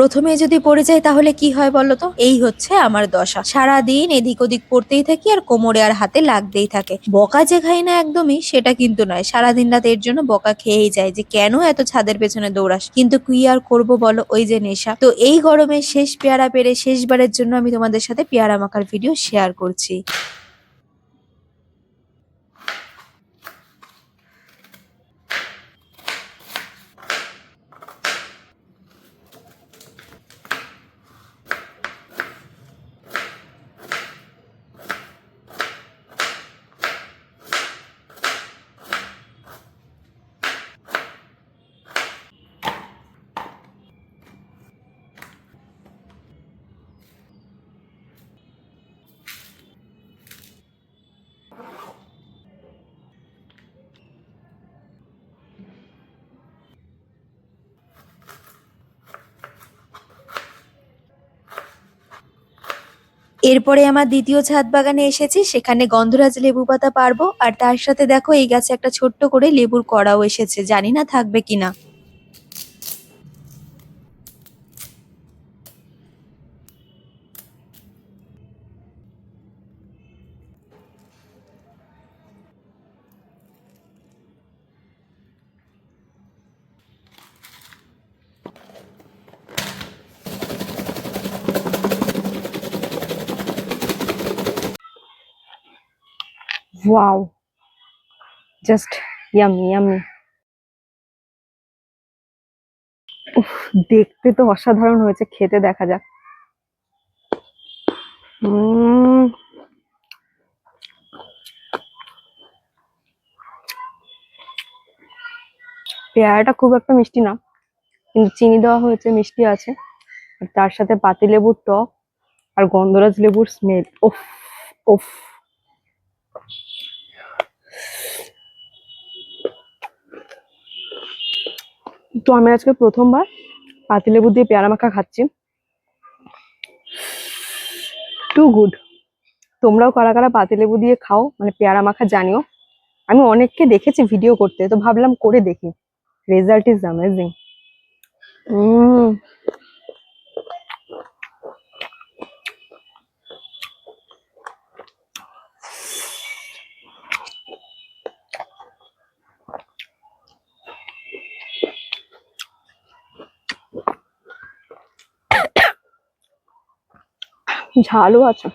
প্রথমে যদি পড়ে যায় তাহলে কি হয় বলো তো এই হচ্ছে আমার দশা। সারা দিন এদিক ওদিক পড়তেই থাকি আর কোমরে আর হাতে লাগতেই থাকে। বকা যে খাই না একদমই, সেটা কিন্তু নয়। সারাদিন রাত এর জন্য বকা খেয়েই যায় যে কেন এত ছাদের পেছনে দৌড়াস? কিন্তু কি আর করব বলো ওই যে নেশা? তো এই গরমে শেষ পেয়ারা পেরে শেষবারের জন্য আমি তোমাদের সাথে পেয়ারা মাখার ভিডিও শেয়ার করছি। এরপরে আমার দ্বিতীয় ছাদ বাগানে এসেছি, সেখানে গন্ধরাজ লেবু পাতা পারব। আর তার সাথে দেখো এই গাছে একটা ছোট্ট করে লেবুর কড়াও এসেছে, জানি না থাকবে কিনা। ওয়াও জাস্ট ইয়ামি ইয়ামি উফ, দেখতে তো অসাধারণ হয়েছে, খেতে দেখা যাক। পেয়ারাটা খুব একটা মিষ্টি না, কিন্তু চিনি দেওয়া হয়েছে, মিষ্টি আছে। তার সাথে পাতিলেবুর টক আর গন্ধরাজ লেবুর স্মেল ওফ ওফ তো আমি আজকে প্রথমবার পাতিলেবু দিয়ে পেয়ারা মাখা খাচ্ছি। টু গুড তোমরাও কারা কারা পাতিলেবু দিয়ে খাও মানে পেয়ারা মাখা জানিও। আমি অনেককে দেখেছি ভিডিও করতে, তো ভাবলাম করে দেখি। রেজাল্ট ইজ অ্যামেজিং ঝালও আছে।